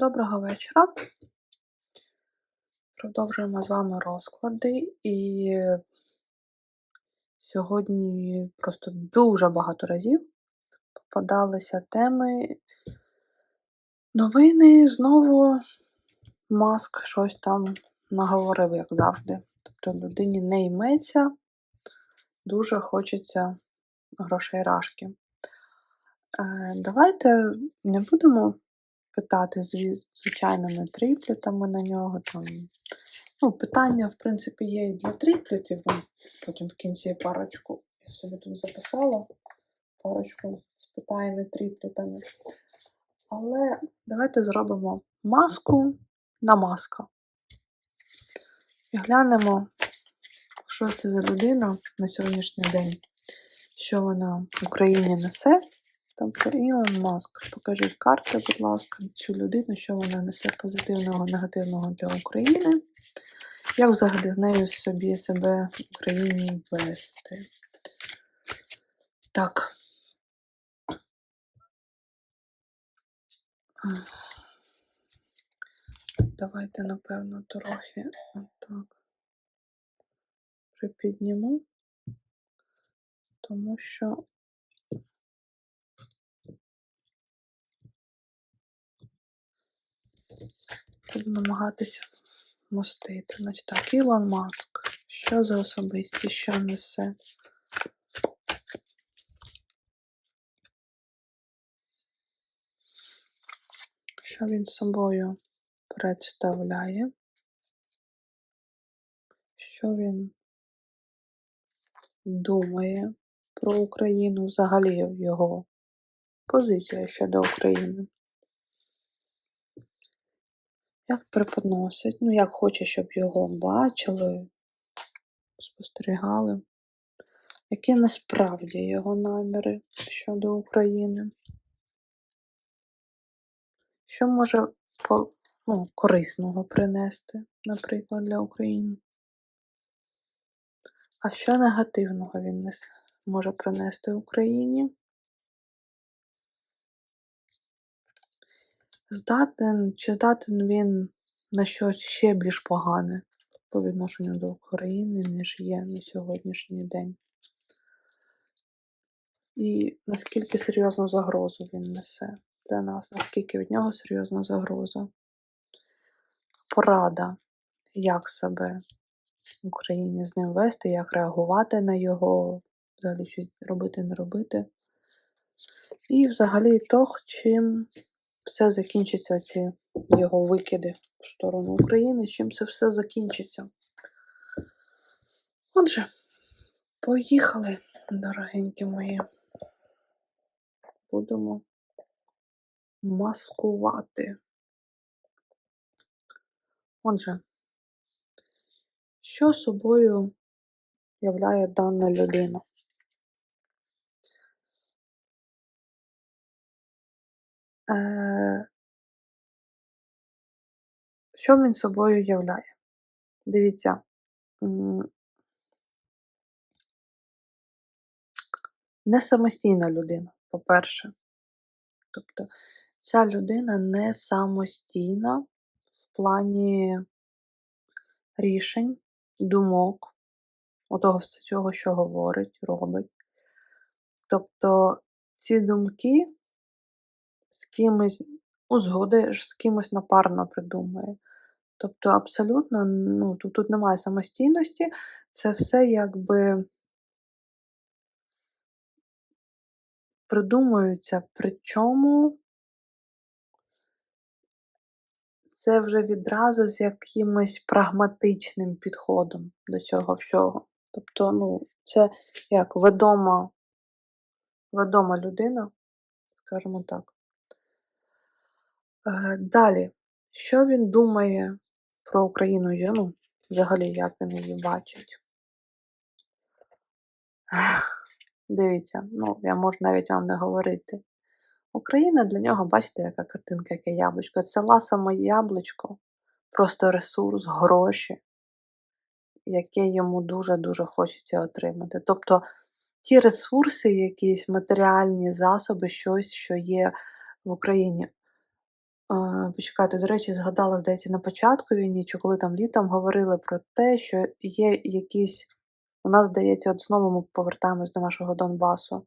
Доброго вечора. Продовжуємо з вами розклади. І сьогодні просто дуже багато разів попадалися теми новини. Знову маск щось там наговорив, як завжди. Тобто людині не йметься, дуже хочеться грошей рашки. Е, Давайте не будемо питати, звичайно, не тріплетами на нього. Там. Ну, питання, в принципі, є і для тріплетів. Вон Потім в кінці парочку. Я собі тут записала парочку з питаннями тріплетами. Але давайте зробимо маску на маска. І глянемо, що це за людина на сьогоднішній день, що вона в Україні несе. Тобто Ілон Маск, покажіть карти, будь ласка, цю людину, що вона несе позитивного, негативного для України. Як взагалі з нею собі себе в Україні вести? Так. Давайте, напевно, трохи отак припідніму, тому що буду намагатися мостити. Значить так, Ілон Маск. Що за особистість, що несе? Що він собою представляє? Що він думає про Україну? Взагалі його позиція щодо України? Як преподносить? Ну, як хоче, щоб його бачили, спостерігали? Які насправді його наміри щодо України? Що може ну, корисного принести, наприклад, для України? А що негативного він може принести Україні? Здатен, чи здатен він на щось ще більш погане по відношенню до України, ніж є на сьогоднішній день? І наскільки серйозну загрозу він несе для нас, наскільки від нього серйозна загроза? Порада, як себе в Україні з ним вести, як реагувати на його, взагалі щось робити, не робити. І взагалі то, чим все закінчиться, ці його викиди в сторону України, чим це все закінчиться. Отже, поїхали, дорогенькі мої. Будемо маскувати. Отже, що собою являє дана людина? Що він собою являє? Дивіться, не самостійна людина, по-перше. Тобто ця людина не самостійна в плані рішень, думок, отого всього, що говорить, робить. Тобто ці думки кимось узгодиш, з кимось напарно придумує. Тобто абсолютно, ну, тут, тут немає самостійності, це все якби придумується, причому це вже відразу з якимось прагматичним підходом до цього всього. Тобто, ну, це як ведома, ведома людина, скажімо так. Е, Далі, що він думає про Україну? Є, Ну, взагалі, як він її бачить? Дивіться, ну, я можу навіть вам не говорити. Україна для нього, бачите, яка картинка, яке яблучко. Це ласаме яблучко, просто ресурс, гроші, яке йому дуже-дуже хочеться отримати. Тобто ті ресурси, якісь матеріальні засоби, щось, що є в Україні. Почекайте, до речі, згадала, здається, на початку війни, чи коли там літом говорили про те, що є якісь у нас, здається, от знову ми повертаємось до нашого Донбасу.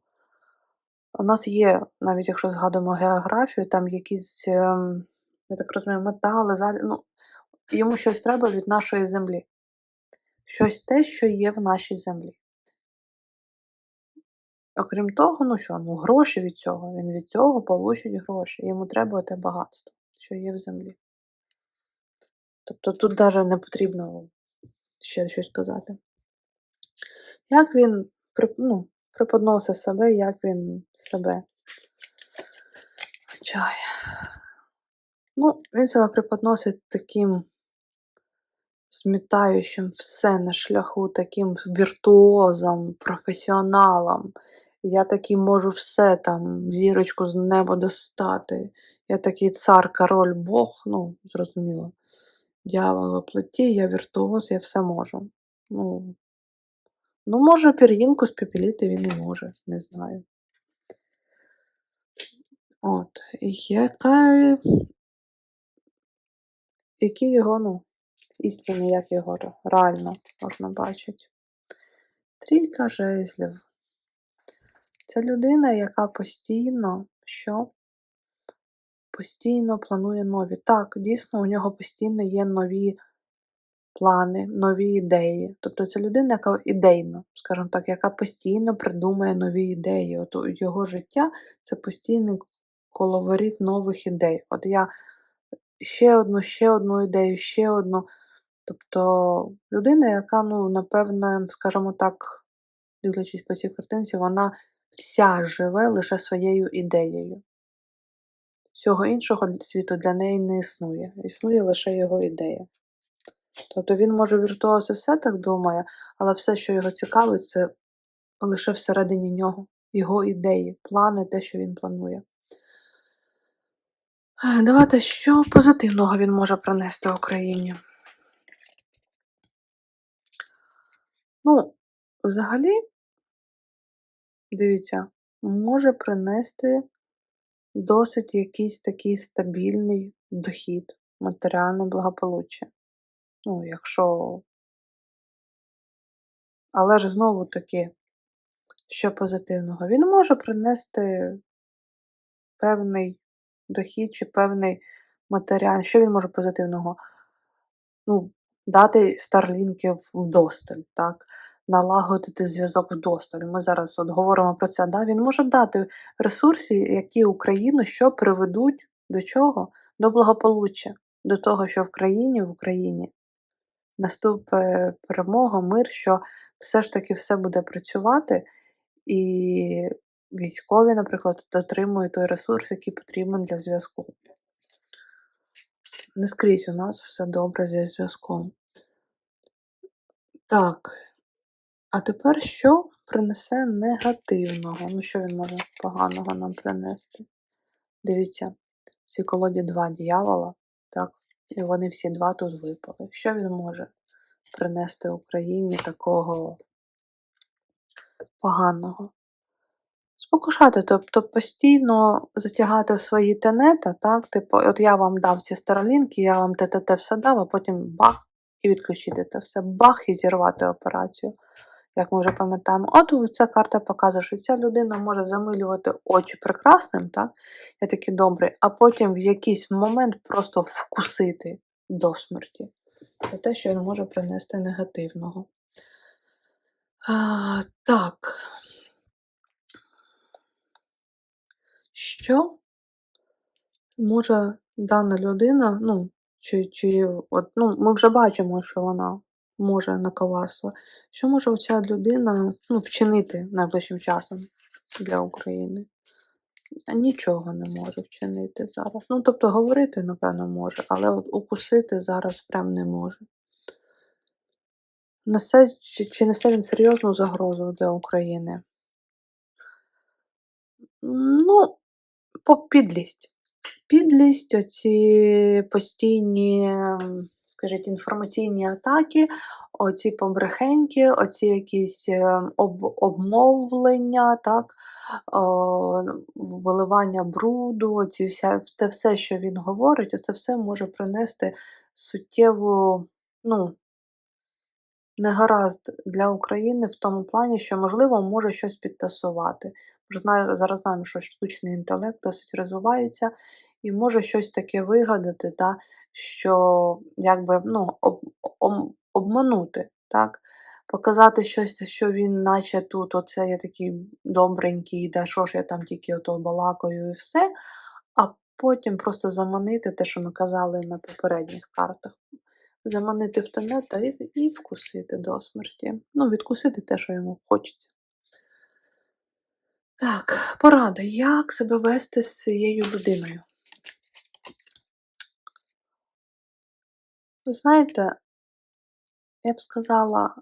У нас є, навіть якщо згадуємо географію, там якісь, ем, я так розумію, метали, залі ну, йому щось треба від нашої землі. Щось те, що є в нашій землі. Окрім того, ну що, ну гроші від цього, він від цього получить гроші. Йому треба те багатство, що є в землі. Тобто тут даже не потрібно ще щось казати. Як він ну, преподносить себе, як він себе вивчає. Ну, він себе преподносить таким змітаючим все на шляху, таким віртуозом, професіоналом. Я такий можу все там, зірочку з неба достати. Я такий цар, король, Бог, ну, зрозуміло. Дьявол плоті, я віртуоз, я все можу. Ну, ну може, пір'їнку спепеліти він і може, не знаю. От, яка, які його, ну, істини, як його реально можна бачити. Трійка жезлів. Це людина, яка постійно, що? Постійно планує нові. Так, дійсно, у нього постійно є нові плани, нові ідеї. Тобто це людина, яка ідейна, скажімо так, яка постійно придумує нові ідеї. От його життя це постійний коловоріт нових ідей. От я ще одну, ще одну ідею, ще одну. Тобто людина, яка, ну, напевне, скажімо так, дивлячись по цій картинці, вона вся живе лише своєю ідеєю. Всього іншого світу для неї не існує. Існує лише його ідея. Тобто він може віртуоз і все так думає, але все, що його цікавить, це лише всередині нього, його ідеї, плани, те, що він планує. Давайте, що позитивного він може принести Україні? Ну, взагалі, дивіться, може принести досить якийсь такий стабільний дохід, матеріальне благополуччя. Ну, якщо. Але ж знову таки, що позитивного? Він може принести певний дохід чи певний матеріал. Що він може позитивного? Ну, дати старлінків вдосталь, так? Налагодити зв'язок вдосталь. Ми зараз от говоримо про це. Да? Він може дати ресурси, які Україну що приведуть до чого? До благополуччя, до того, що в країні, в Україні наступить перемога, мир, що все ж таки все буде працювати, і військові, наприклад, отримують той ресурс, який потрібен для зв'язку. Не скрізь у нас все добре зі зв'язком. Так. А тепер що принесе негативного? Ну, що він може поганого нам принести? Дивіться, в цій колоді два дьявола, так, і вони всі два тут випали. Що він може принести Україні такого поганого? Спокушати, тобто постійно затягати свої тенета, так, типу, от я вам дав ці старолінки, я вам те-те-те все дав, а потім бах, і відключити це все, бах, і зірвати операцію. Як ми вже пам'ятаємо, от ця карта показує, що ця людина може замилювати очі прекрасним, так, я такий добрий, а потім в якийсь момент просто вкусити до смерті. Це те, що він може принести негативного. А, так. Що може дана людина, ну, чи, чи от, ну, ми вже бачимо, що вона може на коварство. Що може оця людина ну, вчинити найближчим часом для України? Нічого не може вчинити зараз. Ну, тобто говорити, напевно, може, але от укусити зараз прям не може. Несе, чи, чи несе він серйозну загрозу для України? Ну, по підлість. Підлість, оці постійні, м, скажіть, інформаційні атаки, оці побрехеньки, оці якісь е, об, обмовлення, так, о, виливання бруду, оці вся, те все, що він говорить, це все може принести суттєву, ну, негаразд для України в тому плані, що, можливо, може щось підтасувати. Зараз знаємо, що штучний інтелект досить розвивається і може щось таке вигадати, та, що якби ну, об, об, обманути, так? показати щось, що він наче тут, оце я такий добренький, да що ж я там тільки ото балакаю і все, а потім просто заманити те, що ми казали на попередніх картах. Заманити в тенета і, і вкусити до смерті. Ну, відкусити те, що йому хочеться. Так, порада. Як себе вести з цією людиною? Ви знаєте, я б сказала,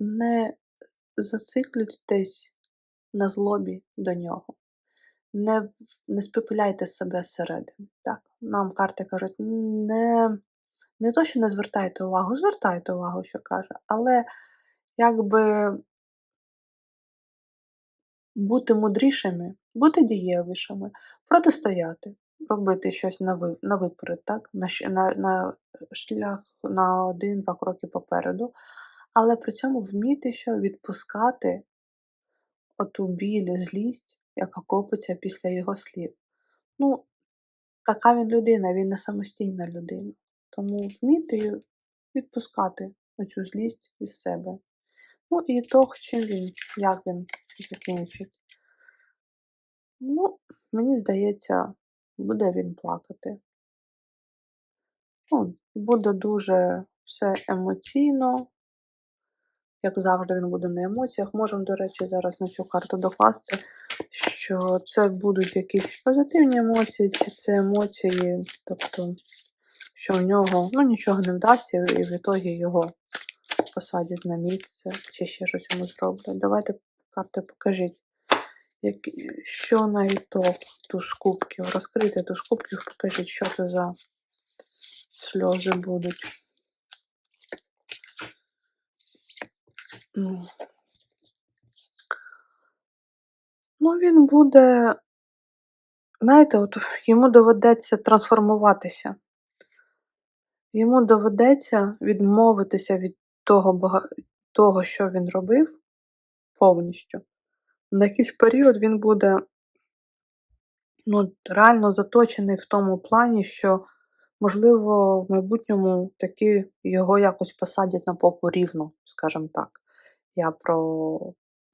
не зациклюйтесь на злобі до нього. Не, не спепеляйте себе зсередини. Так? Нам карти кажуть, не, не то, що не звертайте увагу, звертайте увагу, що каже, але якби бути мудрішими, бути дієвішими, протистояти, робити щось на на виперед, так? на, на, на шлях на один-два кроки попереду, але при цьому вміти що відпускати оту біль, злість, яка копиться після його слів. Ну, така він людина, він не самостійна людина. Тому вміти відпускати оцю злість із себе. Ну і то, чим він, як він закінчить. Ну, мені здається, буде він плакати. Ну, буде дуже все емоційно. Як завжди, він буде на емоціях. Можемо, до речі, зараз на цю карту докласти, що це будуть якісь позитивні емоції, чи це емоції, тобто, що в нього ну, нічого не вдасться, і в ітогі його посадять на місце, чи ще щось йому зроблять. Давайте карти покажіть, що на ітог туз кубків. Розкрийте туз кубків, покажіть, що це за сльози будуть. Ну, ну він буде, знаєте, от йому доведеться трансформуватися. Йому доведеться відмовитися від того, того, що він робив повністю. На якийсь період він буде ну, реально заточений в тому плані, що, можливо, в майбутньому таки його якось посадять на попу рівно, скажімо так. Я про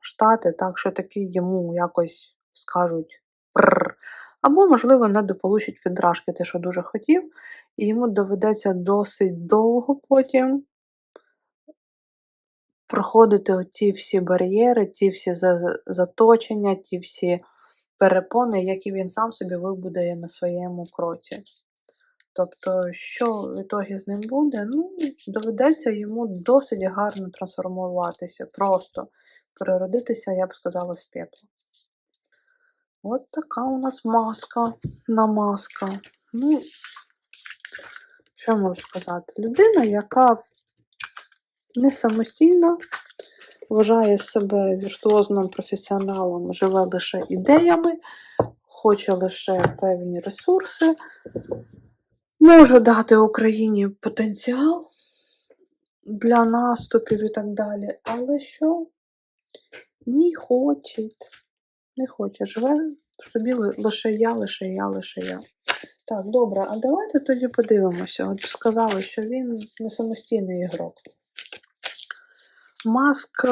Штати, так, що таки йому якось скажуть прррр. Або, можливо, недополучить відражки те, що дуже хотів, і йому доведеться досить довго потім проходити ті всі бар'єри, ті всі заточення, ті всі перепони, які він сам собі вибудує на своєму кроці. Тобто, що в ітогі з ним буде, ну, доведеться йому досить гарно трансформуватися, просто переродитися, я б сказала, з пепла. От така у нас маска на маска. Ну, що можу сказати? Людина, яка не самостійно вважає себе віртуозним професіоналом, живе лише ідеями, хоче лише певні ресурси, може дати Україні потенціал для наступів і так далі, але що ні хоче, не хоче, живе собі лише я, лише я, лише я. Так, добре, а давайте тоді подивимося. От сказали, що він не самостійний ігрок. Маск.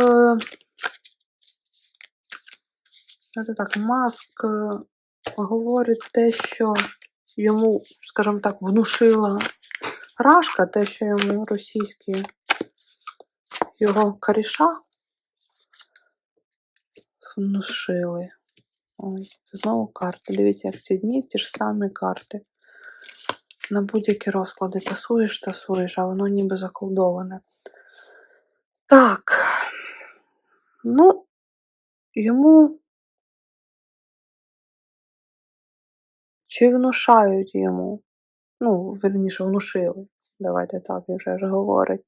Це так, Маск говорить те, що йому, скажімо так, внушила Рашка, те, що йому російські його коріша внушили. Ой, знову карти. Дивіться, як ці дні ті ж самі карти. На будь-які розклади тасуєш, тасуєш, а воно ніби заколдоване. Так, ну, йому чи внушають йому? Ну, верніше, внушили. Давайте так, він вже ж говорить.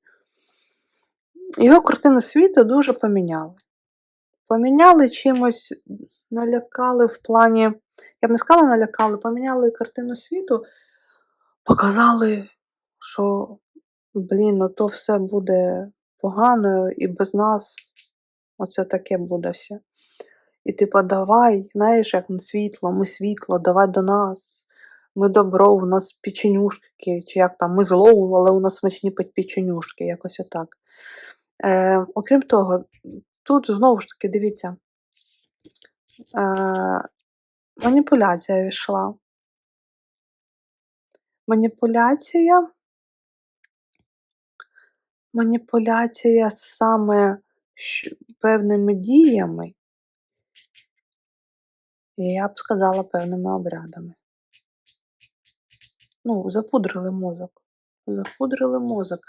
Його картину світу дуже поміняли. Поміняли чимось, налякали в плані, я б не сказала налякали, поміняли картину світу, показали, що, блін, ну то все буде погано, і без нас оце таке буде все. І типа, давай, знаєш, як на світло, ми світло, давай до нас. Ми добро, у нас печенюшки, чи як там, ми зло, але у нас смачні пе- печенюшки, якось отак. Е, окрім того, тут знову ж таки, дивіться, е, маніпуляція війшла. Маніпуляція. Маніпуляція саме певними діями, я б сказала певними обрядами. Ну, запудрили мозок. Запудрили мозок.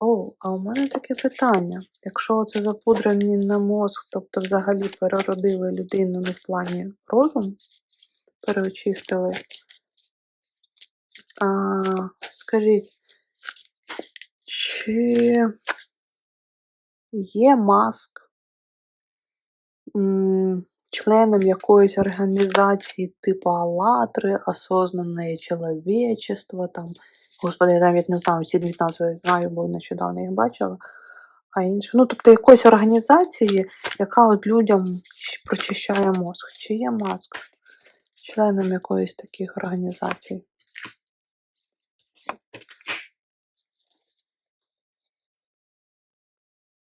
О, а у мене таке питання. Якщо це запудрені на мозг, тобто взагалі переродили людину не в плані розум, переочистили. А, скажіть, чи є маск членом якоїсь організації типу «АЛЛАТРИ», «Осознанное человечество», там, господи, я навіть не знаю, ці дві назви знаю, бо нещодавно їх бачила, а інше. Ну, тобто якоїсь організації, яка от людям прочищає мозг. Чи є маск членом якоїсь таких організацій?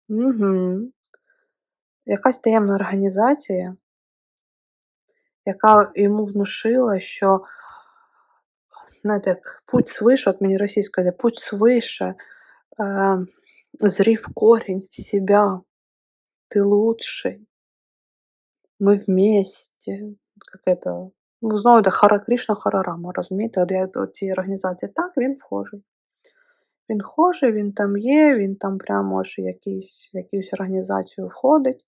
Угу. Якась таємна організація, яка йому внушила, що знаєте, як путь свыше, от мені російська, путь свыше, э, зри в корень в себя, ты лучший, ми вместе, как это, ну, знову йде Хара Кришна, Харарама, розумієте? От я до цієї організації, так, він вхожий. Він вхожий, він там є, він там прямо аж якийсь, в якусь організацію входить.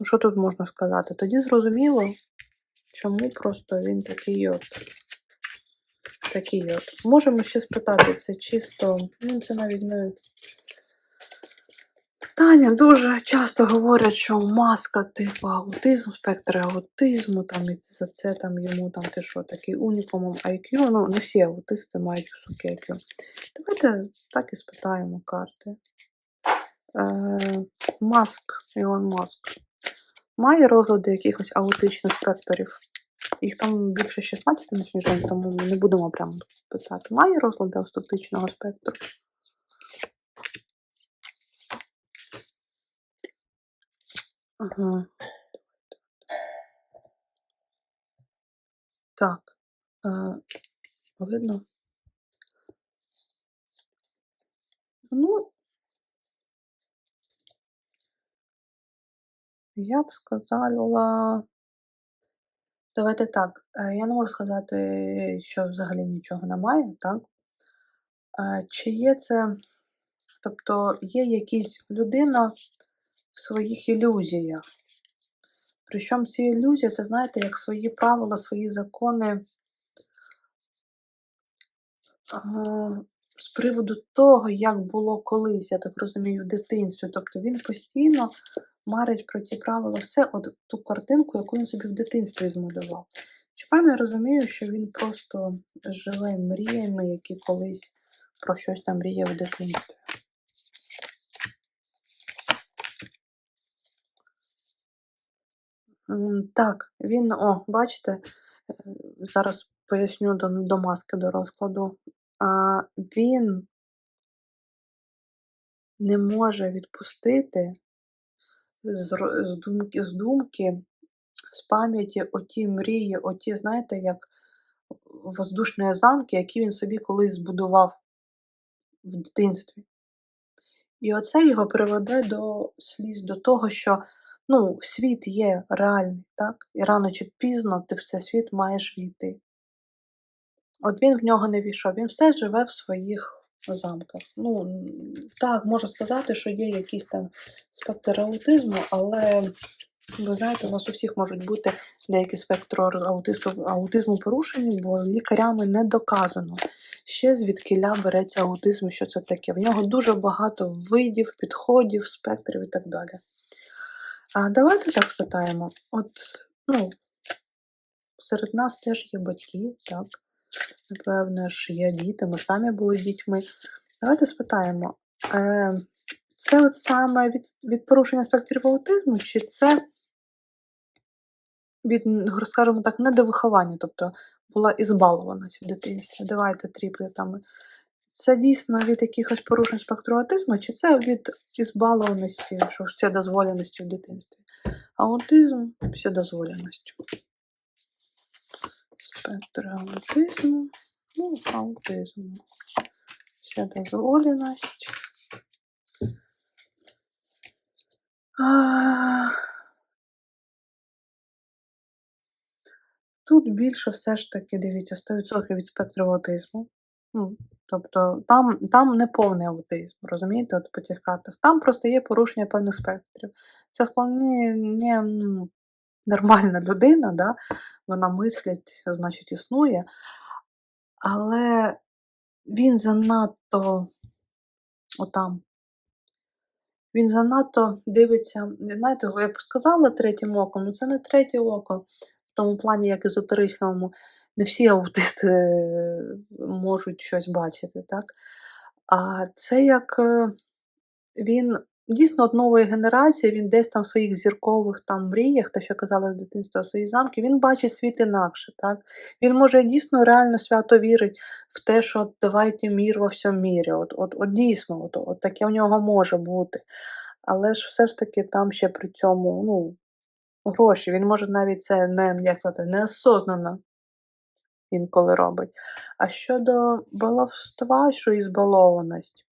Ну, що тут можна сказати? Тоді зрозуміло, чому просто він такий от. Такий от. Можемо ще спитати, це чисто, ну це навіть не питання. Дуже часто говорять, що маска, типу, аутизм, спектр аутизму, там і за це там йому там ти що, такий унікумом IQ. Ну, не всі аутисти мають високе IQ. Давайте так і спитаємо карти. Е, Маск, Ілон Маск. Має розлади якихось аутичних спектрів? Їх там більше 16 на сьогоднішній тому ми не будемо прямо питати. Має розлади аутичного спектру? Ага. Так. Е, видно? Ну, я б сказала. Давайте так. Я не можу сказати, що взагалі нічого немає, так? Чи є це, тобто є якась людина своїх ілюзіях. Причому ці ілюзії, це знаєте, як свої правила, свої закони з приводу того, як було колись, я так розумію, в дитинстві. Тобто він постійно марить про ті правила, все от ту картинку, яку він собі в дитинстві змалював. Чи правильно я розумію, що він просто живе мріями, які колись про щось там мріяв в дитинстві? Так, він, о, бачите, е, зараз поясню до, до маски до розкладу. А, він не може відпустити з, з думки, з думки, з пам'яті оті мрії, оті, знаєте, як воздушні замки, які він собі колись збудував в дитинстві. І оце його приведе до сліз, до того, що ну, світ є реальний, так? І рано чи пізно ти в цей світ маєш війти. От він в нього не війшов, він все живе в своїх замках. Ну, так, можу сказати, що є якийсь там спектр аутизму, але Ви знаєте, у нас у всіх можуть бути деякі спектри аутизму, аутизму порушені, бо лікарями не доказано ще звідкиля береться аутизм, що це таке. В нього дуже багато видів, підходів, спектрів і так далі. А давайте так спитаємо: от, ну, серед нас теж є батьки, так? Напевне ж, є діти, ми самі були дітьми. Давайте спитаємо, е, це от саме від, від порушення спектрів аутизму, чи це від, скажімо так, недовиховання, тобто була ізбалованість в дитинстві. Давайте тріплетами. Це дійсно від якихось порушень спектру аутизму, чи це від ізбалованості, що вседозволеності в дитинстві? Аутизм вседозволеністю. Спектр аутизму, ну, аутизм. Вседозволеність. Тут більше все ж таки, дивіться, 100% від спектру аутизму. Ну, Тобто там там не повний аутизм, розумієте, от по тих картах. Там просто є порушення певних спектрів. Це вполне не, ну, нормальна людина, да? вона мислить, значить, існує, але він занадто отам. Він занадто дивиться, знаєте, я б сказала третім оком, ну це не третє око в тому плані, як езотеричному, не всі аутисти е, можуть щось бачити, так? А це як е, він дійсно от нової генерації, він десь там в своїх зіркових там мріях, те, що казали з дитинства, свої замки, він бачить світ інакше. так? Він може дійсно реально свято вірить в те, що давайте мір во всьому мірі. От от, от дійсно, от, от таке у нього може бути. Але ж все ж таки там ще при цьому, ну, гроші. Він може навіть це не як сказати, неосознано інколи робить. А щодо баловства, що і збалованість,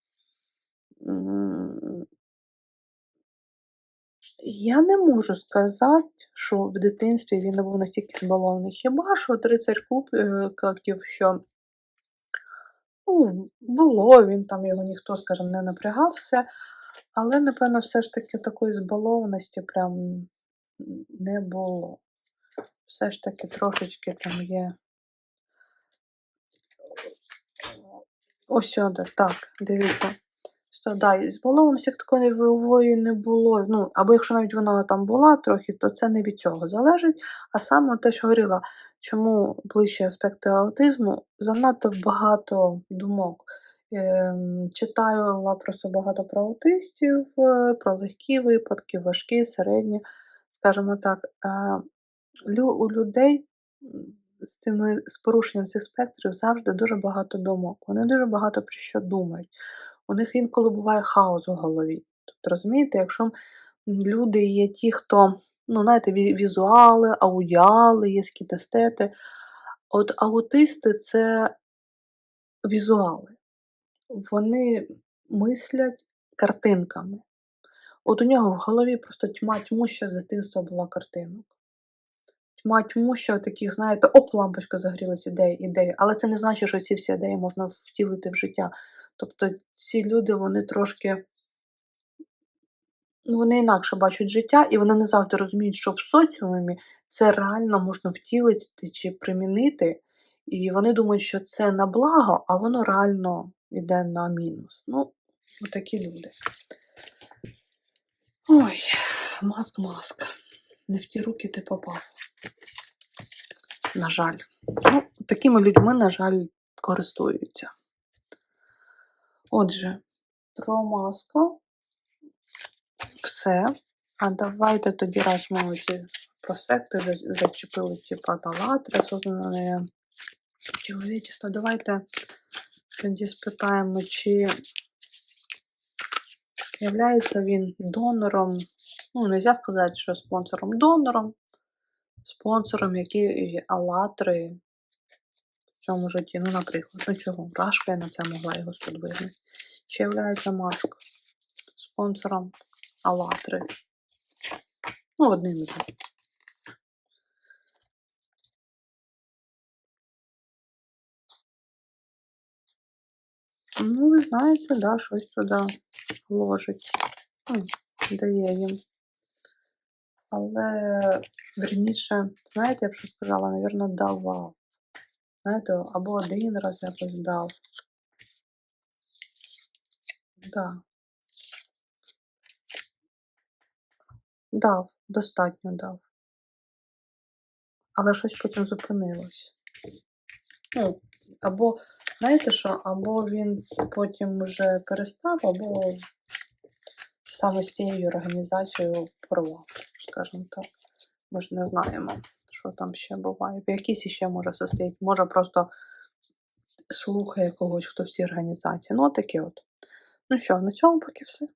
я не можу сказати, що в дитинстві він був настільки збалований. Хіба що рицарь кубків, що ну, було, він там його ніхто, скажімо, не напрягався, але, напевно, все ж таки такої збалованості прям не було. Все ж таки трошечки там є. Ось сюди, так, дивіться. Що, да, збалованості як такої вивої не було. Ну, або якщо навіть вона там була трохи, то це не від цього залежить. А саме те, що говорила, чому ближчі аспекти аутизму, занадто багато думок. Ем, читаю просто багато про аутистів, е, про легкі випадки, важкі, середні скажімо так, у людей з цими з порушенням цих спектрів завжди дуже багато думок. Вони дуже багато про що думають. У них інколи буває хаос у голові. Тобто, розумієте, якщо люди є ті, хто, ну, знаєте, візуали, аудіали, є скітестети, от аутисти це візуали. Вони мислять картинками. От у нього в голові просто тьма тьмуща з дитинства була картинок. Тьма тьмуща, таких, знаєте, оп, лампочка загорілася ідеї, ідеї. Але це не значить, що ці всі ідеї можна втілити в життя. Тобто ці люди, вони трошки. Вони інакше бачать життя, і вони не завжди розуміють, що в соціумі це реально можна втілити чи примінити. І вони думають, що це на благо, а воно реально йде на мінус. Ну, такі люди. Ой, маск, маск. Не в ті руки ти попав. На жаль. Ну, такими людьми, на жаль, користуються. Отже, про маска. Все. А давайте тоді раз ми оці про секти зачепили, типа талатри, осознане чоловічество. Давайте тоді спитаємо, чи Являється він донором, ну, не можна сказати, що спонсором-донором, спонсором, які алатри в цьому житті. Ну, наприклад, ну чого? Рашка я на це могла його сподвигнути. Чи являється маск спонсором алатри? Ну, одним з них. Ну, ви знаєте, да, щось туди ложить. Дає їм. Але вірніше, знаєте, я б що сказала, навірно, давав. Знаєте, або один раз якось дав. Да. Дав, достатньо дав. Але щось потім зупинилось. Ну, або, знаєте що, або він потім вже перестав, або саме з цією організацією порва, скажімо так. Ми ж не знаємо, що там ще буває. В якійсь іще може состоять. Може просто слухає когось, хто в цій організації. Ну, таке от. Ну що, на цьому поки все.